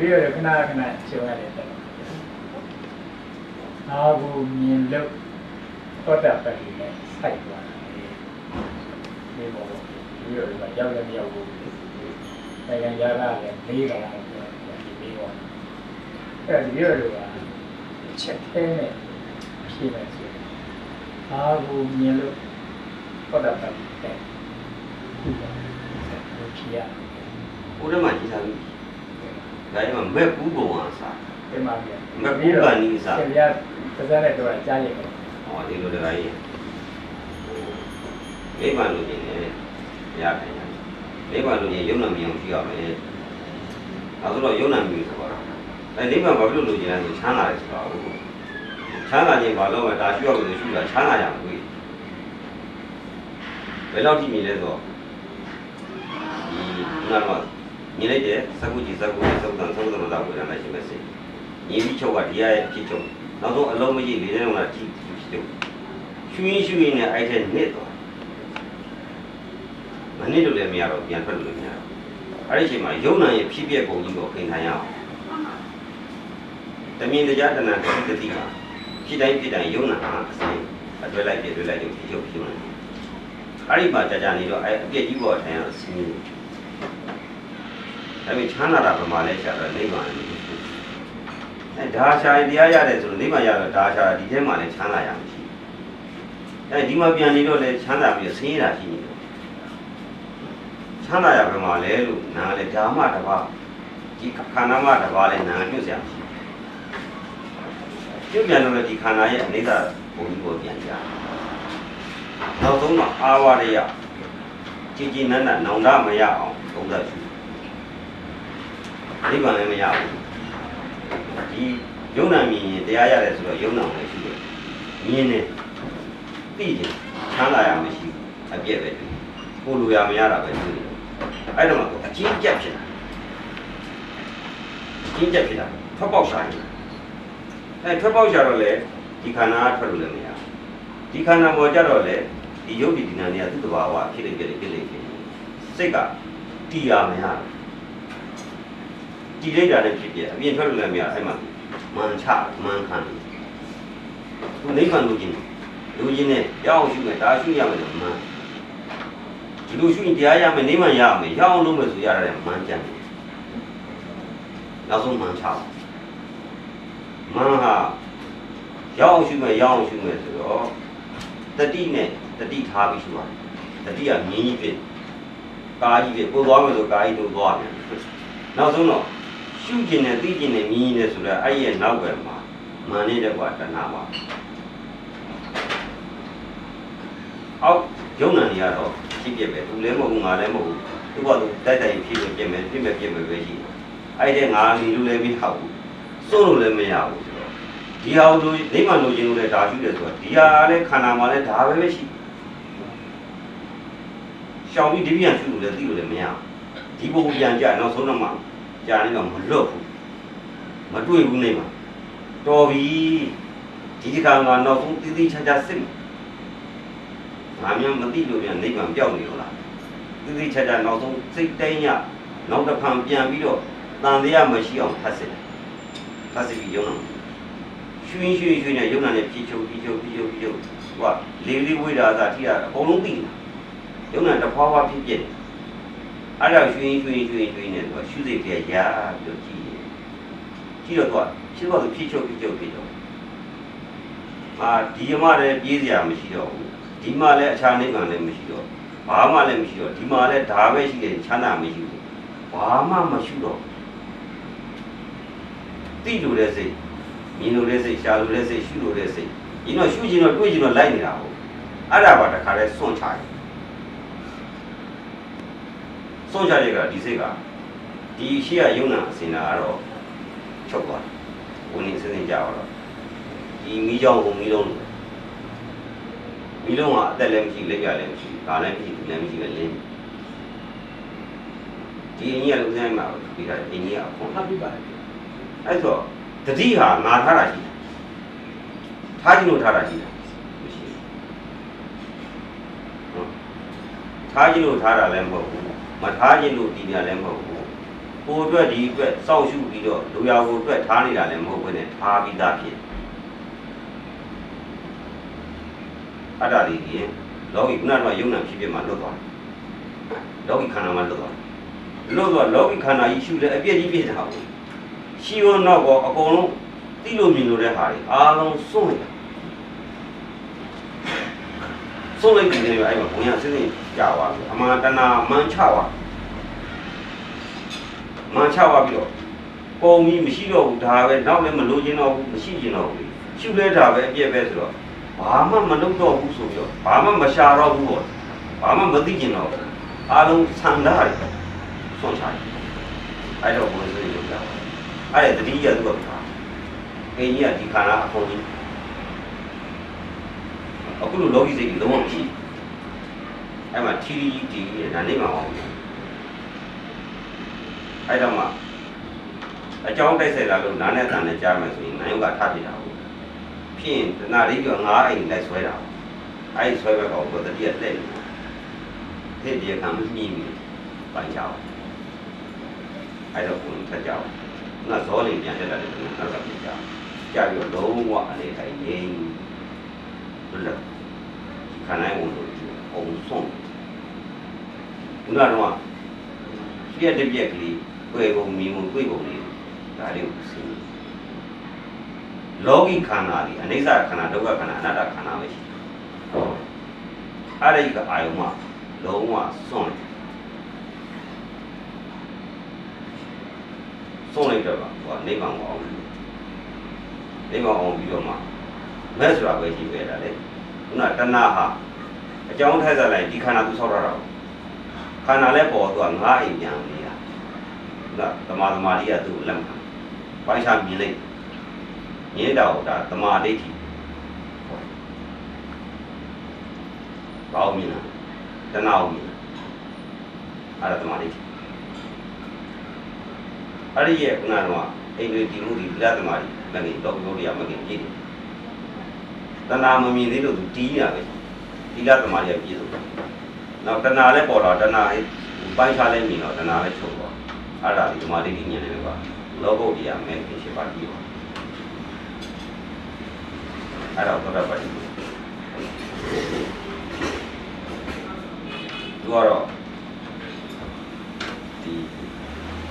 တိရရခဏခဏရှင်းရတယ်တော့နာကိုမြင်လို့တော့တာပဲနဲ့စိုက်သွားတယ်ဒီပေါ်ဒီရကရောက်လည်းမရောက်ဘူးနိုင်ငံခြားကလည်းလေးကလာတယ်ဒီလေးပေါ်အဲဒီရရကချက်သေးနဲ့ဖြေမယ်ဆိုနာကိုမြင်လို့တော့တာပဲခုပါဖြေရဦးရမကြီးသား ဒါကြောင့်မက်ကူးပုံဟာစားတင်ပါဗျာမက်ကူးကန်နီးစားခင်ဗျာပါဇက်နဲ့တော့ကြားရင်ဟောဒီလိုတခါကြီးမိဘလူကြီးနဲ့ရခိုင်ရမိဘလူကြီးယုံနာမြောင်ရှိရမယ်ဒါဆိုတော့ယုံနာမြေဆိုတာအဲနိဗ္ဗာန်ဘာဖြစ်လို့လူကြီးလဲဆိုချမ်းသာတယ်ဆိုတာဟုတ်ချမ်းသာခြင်းဘာလို့လဲဒါရှိရလို့ရှိတာချမ်းသာရမှာတွေ့ဘယ်လောက်ကြည့်မြင်လဲဆိုတော့ဒီနာမ ညီလိုက်တယ်စကုကြီးစကုကြီးသုတ်တန်သုတ်တန်လာကိုရမ်းလိုက်ရှိမဲ့စိညီပြီးချုပ်ကဒီရရဲ့ဖြစ်ချုပ်နောက်ဆုံးအလုံးမကြီးလေးတဲ့ကောင်ကတီးတီးဖြစ်ချုပ်ရှူရင်းရှူရင်းနဲ့အဲ့ထက်နစ်သွားမနစ်လို့လည်းမရတော့ပြန်ထွက်လို့မရတော့အဲ့ဒီအချိန်မှာယုံနာရဲ့ဖြစ်ပျက်ပုံကြီးကိုခင်ခံရအောင်တမင်တရားတဏ္ဍာတိတိပါဖြစ်တိုင်းဖြစ်တိုင်းယုံနာအားအစဉ်အတွဲလိုက်ပြည့်တွဲလိုက်ရုပ်ဖြစ်ရုပ်ဖြစ်မှာအဲ့ဒီမှာကြာကြာနေတော့အဲ့အပြည့်ကြီးပေါ်ထိုင်ရအစဉ် ဒါပေမဲ့ချမ်းသာတာဗမာလဲရှာတော့နိဗ္ဗာန်လို့အဲဒါရှာရင်တရားရတယ်ဆိုတော့နိဗ္ဗာန်ရတော့ဒါရှာဒီထဲမှာလဲချမ်းသာရမှာရှိအဲဒီမှာပြန်နေတော့လဲချမ်းသာပြီးဆင်းရဲတာရှိနေတယ်ချမ်းသာရဗမာလဲလို့နားလဲဓမ္မတစ်ပါးဒီခန္ဓာမတစ်ပါးလဲနားညွှတ်စရာမရှိပြုတ်ပြန်လို့ဒီခန္ဓာရဲ့အနေသာပုံကြီးကိုပြန်ကြနောက်ဆုံးတော့အာဝရယကြည်ကြည်နန်းနန်းနောင်တမရအောင်သုံးသပ်ရှိ နိဗ္ဗာန်လည်းမရဘူးဒီယုံနာမြင်ရင်တရားရတယ်ဆိုတော့ယုံနာလည်းရှိတယ်မြင်တယ်သိတယ်ချမ်းသာရမရှိဘူးအပြည့်ပဲတွေ့ကိုလိုရမရတာပဲတွေ့တယ်အဲ့တော့မှကိုအချင်းကြက်ဖြစ်တာအချင်းကြက်ဖြစ်တာထွက်ပေါက်ရှာတယ်အဲထွက်ပေါက်ရှာတော့လေဒီခန္ဓာထွက်လို့လည်းမရဒီခန္ဓာပေါ်ကြတော့လေဒီယုတ်ဒီဒီနာတွေကသူ့တဘာဝဖြစ်နေကြတယ်ဖြစ်နေတယ်စိတ်ကတီးရမရဘူး တည်လိုက်တာလည်းဖြစ်ပြအပြင်ထွက်လို့လည်းမရအဲ့မှာမန်ချမန်ခံသူနိဗ္ဗာန်လိုချင်လူချင်းနဲ့ရအောင်ရှုမယ်ဒါရှုရမယ်လို့မန်ဒီလိုရှုရင်တရားရမယ်နိဗ္ဗာန်ရမယ်ရအောင်လုပ်မယ်ဆိုရတာလည်းမန်ကြံတယ်နောက်ဆုံးမန်ချမန်ဟာရအောင်ရှုမယ်ရအောင်ရှုမယ်ဆိုတော့တတိနဲ့တတိထားပြီးရှုရတယ်တတိကမြင်းကြီးဖြစ်ကာကြီးဖြစ်ပို့သွားမယ်ဆိုကာကြီးတို့သွားတယ်နောက်ဆုံးတော့ ရှုကျင်တယ်သိကျင်တယ်မြင်တယ်ဆိုတာအဲ့ရဲ့နောက်ပဲမှာမာနတဲ့ကွာတဏှာပါအောက်ယုံနာနေရတော့ဖြစ်ပြပဲသူလည်းမဟုတ်ဘူးငါလည်းမဟုတ်ဘူးသူကသူတိုက်တိုက်ဖြစ်ပြပြမယ်ပြမယ်ပြမယ်ပဲရှိတယ်အဲ့တဲ့ငါမီလို့လည်းမဟုတ်ဘူးစိုးလို့လည်းမရဘူးဆိုတော့ဒီဟာတို့နိဗ္ဗာန်လိုချင်လို့လည်းဒါရှိတယ်ဆိုတော့ဒီဟာလည်းခန္ဓာမှာလည်းဒါပဲပဲရှိရှောင်ပြီးဒီပြန်ရှိလို့လည်းသိလို့လည်းမရဘူးဒီဘုံပြန်ကြနောက်ဆုံးတော့မှ ကြာနေတော့မလွတ်ဘူးမတွေ့ဘူးနေမှာတော်ပြီဒီဒီကံကနောက်ဆုံးတိတိချာချာစစ်ငါမျိုးမသိလို့ပြန်နေမှာပျောက်နေတော့လားတိတိချာချာနောက်ဆုံးစိတ်တိုင်းရနောက်တစ်ဖန်ပြန်ပြီးတော့တန်တရားမရှိအောင်ဖတ်စစ်ဖတ်စစ်ပြီးရုံတော့ရွှင်ရွှင်ရွှင်နဲ့ရုံနာနဲ့ပြေချုပ်ပြေချုပ်ပြေချုပ်ပြေချုပ်ဟိုကလေးလေးဝိဒါသာထိရအကုန်လုံးသိလားရုံနာတစ်ဖွာဖွာဖြစ်ဖြစ် အဲ့ဒါရွှင်ရွှင်ရွှင်ရွှင်နဲ့တော့ရှုစိတ်တွေကရာပြီးတော့ကြည့်တယ်ကြည့်တော့သူကရှုတော့ဖြည့်ချုပ်ဖြည့်ချုပ်ဖြည့်ချုပ်အာဒီမှလည်းပြေးစရာမရှိတော့ဘူးဒီမှလည်းအခြားနိဗ္ဗာန်လည်းမရှိတော့ဘာမှလည်းမရှိတော့ဒီမှလည်းဒါပဲရှိတယ်ချမ်းသာမရှိဘူးဘာမှမရှိတော့တိလို့တဲ့စိတ်မြင်လို့တဲ့စိတ်ရှားလို့တဲ့စိတ်ရှုလို့တဲ့စိတ်ဒီတော့ရှုခြင်းတော့တွေးခြင်းတော့လိုက်နေတာဟုတ်အဲ့ဒါပါတခါလဲစွန့်ချတယ် ဆုံးချချက်ကဒီစိတ်ကဒီရှိရယုံနာအစင်နာကတော့ချုပ်သွားတယ်။ဝင်နေစဉ်းစဉ်ကြတော့ဒီမိကြောင်ဟိုမိလုံးလို့မိလုံးကအသက်လည်းမရှိလက်ရလည်းမရှိဘာလည်းမရှိဘူးလည်းမရှိပဲလင်းဒီအင်းကြီးကလူဆိုင်မှာပြီးတာအင်းကြီးကခွန်ထားပြပါတယ်။အဲ့ဆိုတတိဟာငါထားတာရှိတယ်။ထားခြင်းလို့ထားတာရှိတယ်မရှိဘူး။ထားခြင်းလို့ထားတာလည်းမဟုတ်ဘူး မထားခြင်းလို့ဒီညာလည်းမဟုတ်ဘူးကိုယ်အတွက်ဒီအတွက်စောင့်ရှုပြီးတော့လူရာကိုအတွက်ထားနေတာလည်းမဟုတ်ဘဲနဲ့ထားပြီးသားဖြစ်အတ္တဒီဒီလောကီခုနကယုံနာဖြစ်ဖြစ်မှလွတ်သွားလောကီခန္ဓာမှလွတ်သွားလွတ်သွားလောကီခန္ဓာကြီးရှုလဲအပြည့်ကြီးဖြစ်တာဟုတ်ရှိရောနောက်ကောအကုန်လုံးသိလို့မြင်လို့တဲ့ဟာတွေအားလုံးစွန့်ရ က်စွန့်လိုက်ပြီးတယ်အဲ့မှာဘုံရစစ်စစ်ကြာသွားပြီအမှန်တဏမှန်ချသွားမှန်ချသွားပြီးတော့ပုံကြီးမရှိတော့ဘူးဒါပဲနောက်လည်းမလိုချင်တော့ဘူးမရှိချင်တော့ဘူးရှုလဲတာပဲအပြည့်ပဲဆိုတော့ဘာမှမလုပ်တော့ဘူးဆိုပြီးတော့ဘာမှမရှာတော့ဘူးပေါ့ဘာမှမသိချင်တော့ဘူးအားလုံးဆန္ဒတွေစွန့်ချတယ်အဲ့တော့ဘုံစစ်စစ်လုပ်ကြပါအဲ့ဒါတတိယသူကပါအင်းကြီးကဒီခန္ဓာအကုန်ကြီး အခုလိုလောကီစိတ်ကြီးလုံးဝမရှိဘူးအဲ့မှာထီရီတီးနေတာနေမှာအောင်အဲ့တော့မှအကြောင်းတိုက်ဆိုင်လာလို့နားနဲ့တန်နဲ့ကြားမယ်ဆိုရင်နိုင်ယောကထားပြတာဟုတ်ဖြစ်ရင်တနာလေးကငါးအိမ်လိုက်ဆွဲတာအဲ့ဒီဆွဲဘက်ကောင်ကတတိယလက်နေတယ်ဒီကံမမြင်ဘူးပိုင်ချအောင်အဲ့တော့ကိုယ်ထက်ကြအောင်ငါဇောလင်ပြန်တက်လာတယ်နောက်ကပြန်ကြကြာပြီးတော့လုံးဝအနေထိုင်ငြိမ်း လွတ်လပ်ခန္ဓာဝင်လို့အောင်ဆုံးခုနကတော့ပြည့်တဲ့ပြက်ကလေးတွေ့ပုံမြင်ပုံတွေ့ပုံလေးဒါလေးကိုသိလောကီခန္ဓာဒီအနိစ္စခန္ဓာဒုက္ခခန္ဓာအနတ္တခန္ဓာပဲရှိတယ်အဲ့ဒီကအာယုံမှာလုံးဝစွန့်စွန့်လိုက်တော့ဟိုနိဗ္ဗာန်ကိုအောင်နိဗ္ဗာန်အောင်ပြီးတော့မှ မဲ့ဆိုတာပဲရှိပဲဒါလေခုနတဏှာဟာအကြောင်းထိုက်စားလိုက်ဒီခန္ဓာသူဆောက်ရတာခန္ဓာလည်းပေါ်သွားငါးအိမ်ပြန်နေတာခုနသမာသမာဓိကသူ့ကိုလက်ခံဘိုင်းချမြင်လိုက်မြင်တော့ဒါသမာဓိဋ္ဌိဘာအောင်မြင်လားတဏှာအောင်မြင်အဲ့ဒါသမာဓိဋ္ဌိအဲ့ဒီရဲ့ခုနကတော့အိန္ဒြေတိမှုဒီလတ်သမာဓိမဂ္ဂင်တော့ဘုရားမဂ္ဂင်ပြည့်တယ် တဏှာမမြင်သေးလို့သူတီးရပဲဒီလတ်သမာဓိကပြည့်စုံတယ်နောက်တဏှာလည်းပေါ်တော့တဏှာပိုင်းခြားလည်းမြင်တော့တဏှာလည်းချုပ်တော့အဲ့ဒါဒီသမာဓိဉာဏ်နဲ့ပဲပါလောကုတ္တရာမဲခင်ရှိပါပြီအဲ့ဒါတော့ပါပြီသူကတော့ဒီ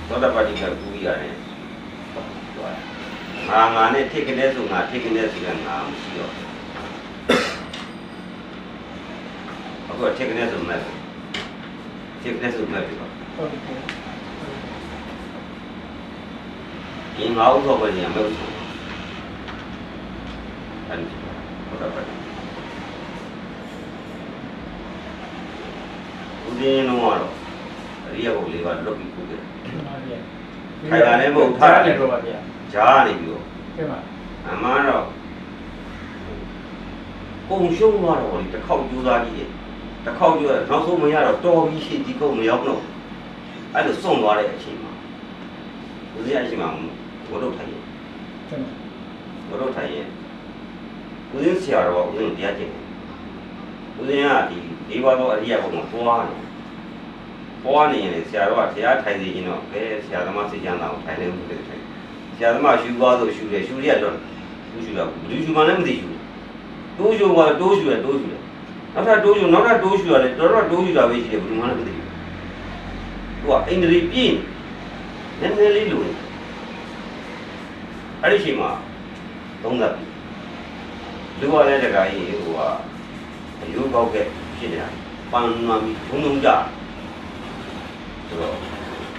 သောတပတိကကူးရတယ်ငါငါနဲ့ထိတ်ကနေဆိုငါထိတ်ကနေဆိုကငါမရှိတော့ အခုထိတ်ကနေဆိုမဲ့ထိတ်ကနေဆိုမဲ့ပြီတော့ဟုတ်ကဲ့ဒီငါဥစ္စာပဲညမဲ့ဥစ္စာအဲ့ဒီဟုတ်တယ်ပါဦးဇင်းလုံးကတော့အရိယဘုလေးပါလွတ်ပြီးခုတယ်ခိုင်တာလည်းမဟုတ်ထားတယ်တော့ပါဗျာဂျားနေပြီးတော့ကဲပါအမှန်တော့ပုံရှုံးသွားတော့လေတစ်ခေါက်ကြိုးစားကြည့်တယ် တစ်ခေါက်ကြိုးရနောက်ဆုံးမရတော့တော်ပြီးရှိဒီကုန်းမရောက်တော့အဲ့လိုစွန့်သွားတဲ့အချိန်မှာဦးဇင်းအချိန်မှာဘုရုတ်ထိုင်ရင်ကဲပါဘုရုတ်ထိုင်ရင်ဦးဇင်းဆရာတော်ကဦးဇင်းတရားကျင့်တယ်ဦးဇင်းကဒီဒီဘာတော့အရိယဘုံမှာပွားနေပွားနေရင်ဆရာတော်ကတရားထိုင်စီခြင်းတော့ဘယ်ဆရာသမားစိတ်ချမ်းသာအောင်ထိုင်နေမှုတွေထိုင်ဆရာသမားရှူသွားဆိုရှူတယ်ရှူရတော့ရှူရှူတော့ဘူးရှူမှလည်းမသိရှူတိုးရှူကတိုးရှူရတိုးရှူတယ် နောက်ထပ်တိုးရှူနောက်ထပ်တိုးရှူရတယ်တော်တော်တိုးရှူတာပဲရှိတယ်ဘယ်မှလည်းမသိဘူးသူကအိန္ဒြေပြင်းနည်းနည်းလေးလိုတယ်အဲ့ဒီချိန်မှာသုံးသပ်ပြီလူကလည်းတခါကြီးဟိုကအယုကောက်ကဖြစ်နေတာပန်းနွမ်းပြီးဘုံဘုံကြဆိုတော့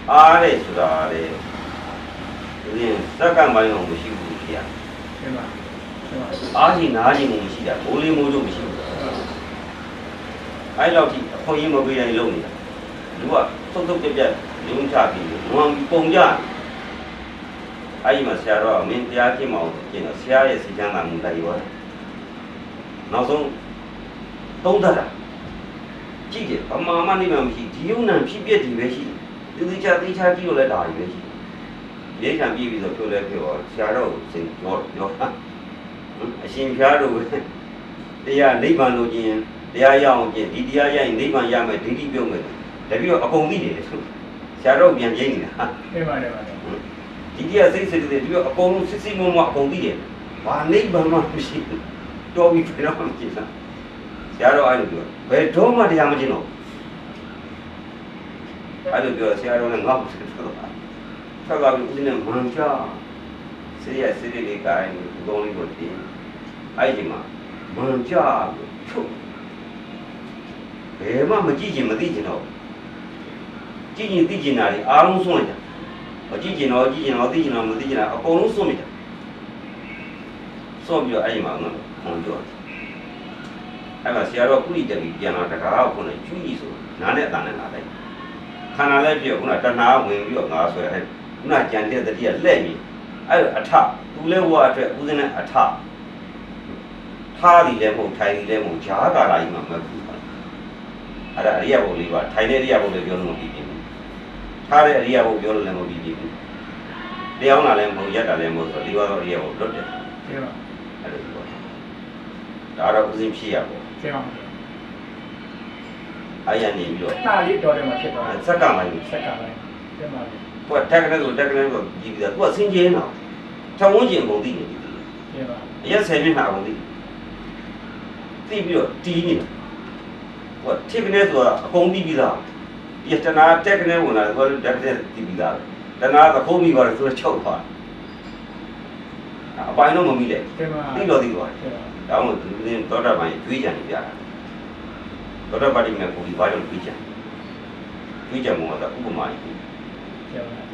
အားတဲ့ဆိုတာလေဒီစက္ကန့်ပိုင်းအောင်မရှိဘူးခင်ဗျာကဲပါကဲပါအားကြီးနားကြီးမှုမရှိတာမိုးလေးမိုးလို့မရှိဘူး အဲ့လောက်ထိအခွင့်အရေးမပေးတိုင်းလုပ်နေတာလူကသုတ်သုတ်ပြက်ပြက်လုံးချပြီးနွမ်းပြီးပုံကြအဲ့ဒီမှာဆရာတော်ကမင်းတရားဖြစ်မအောင်ကျင့်တော့ဆရာရဲ့စီချမ်းသာမှုလိုက်ရောနောက်ဆုံးသုံးသပ်တာကြည့်တယ်ဗမာမနေမှမရှိဒီယုံနံဖြစ်ပြက်ဒီပဲရှိတယ်သူချာသိချာကြည့်လို့လည်းဒါတွေပဲရှိတယ်ရိတ်ခံပြီးပြီးဆိုပြောလဲပြောဆရာတော်ကိုစင်ပြောပြောတာအရှင်ဖျားတို့တရားနိဗ္ဗာန်လို့ခြင်း တရားရအောင်ခြင်းဒီတရားရရင်နိဗ္ဗာန်ရမယ်ဒိဋ္ဌိပြုတ်မယ်တပည့်တော့အကုန်သိတယ်ဆိုဆဆရာတော်ပြန်ပြင်းနေတာပြန်ပါတယ်ပါတယ်ဒီကြီးကစိတ်စိတ်တွေဒီကအကုန်လုံးစစ်စစ်မုံမအကုန်သိတယ်ဘာနိဗ္ဗာန်မှမရှိဘူးတော်ပြီဘယ်တော့မှမရှိဘူးဆရာတော်အဲ့လိုပြောဘယ်တော့မှတရားမကျင်တော့အဲ့လိုပြောဆရာတော်လည်းငေါ့ဆက်တော့ဆက်သွားပြီးဦးဇင်းနဲ့မန်ချာဆေးရဆေးလေးကိုင်းဒီကောင်းလေးကိုတင်အဲ့ဒီမှာမန်ချာချုပ် ဘယ်မှမကြည့်ချင်မသိချင်တော့ကြည့်ရင်သိချင်တာတွေအားလုံးဆုံးလိုက်တာမကြည့်ကျင်တော့ကြည့်ကျင်တော့သိကျင်တော့မသိကျင်တော့အကုန်လုံးစွန့်မိတာစွန့်ပြီးတော့အဲ့ဒီမှာငါခွန်ပြောတယ်အဲ့မှာဆရာတော်ကုလိတက်ပြီးပြန်လာတကားကိုခုနကျူးကြီးဆိုနားနဲ့အတန်နဲ့လာလိုက်ခန္ဓာလည်းပြခုနတဏှာဝင်ပြီးတော့ငါဆွဲအဲ့ခုနကြံတဲ့တတိယလက်ပြီးအဲ့အထသူလဲဝါအတွက်ဦးဇင်းနဲ့အထထားသည်လည်းမဟုတ်ထိုင်သည်လည်းမဟုတ်ဈာကာလာကြီးမှာမဟုတ်ဘူး အဲ့ဒါအရိယဘုံလေးပါထိုင်တဲ့အရိယဘုံလေးပြောလို့မပြီးဘူးထားတဲ့အရိယဘုံပြောလို့လည်းမပြီးဘူးတရားနာလည်းမဟုတ်ရက်တာလည်းမဟုတ်ဆိုဒီဘတော့ရေကိုလွတ်တယ်ပြန်ပါအဲ့လိုပြောတာဒါတော့ဥစဉ်ဖြစ်ရပေါ့ပြန်ပါအာရနေပြီးတော့တာလေးတော်တယ်မှာဖြစ်သွားတယ်စက်ကမိုင်းဆက်ကပိုင်းပြန်ပါသူကတက်ကနေဆိုတက်ကနေဆိုကြည့်ပြီးတော့သူကဆင်းကျင်းတော့ထဝန်းကျင်ပုံသိနေပြီပြန်ပါအရက်ဆယ်မျက်နှာပုံသိသိပြီးတော့တီးနေတာဟို ထိကနေဆိုတာအကုန်သိပြီးသားဒီတနာတက်ကနေဝင်လာတယ်သူကတက်ကနေသိပြီးသားတနာသခိုးမိပါတယ်သူကချုပ်သွားအပိုင်းတော့မမိလိုက်ပြန်ပါသိတော့သိသွားတယ်ပြန်ပါဒါမှမဟုတ်သူတင်သောတာပန်ကြီးကြွေးကြံနေပြတာသောတာပန်ကြီးကကိုယ်ဒီဘာကြောင့်ကြွေးကြံကြွေးကြံမှာကဥပမာကြီးပြန်ပါ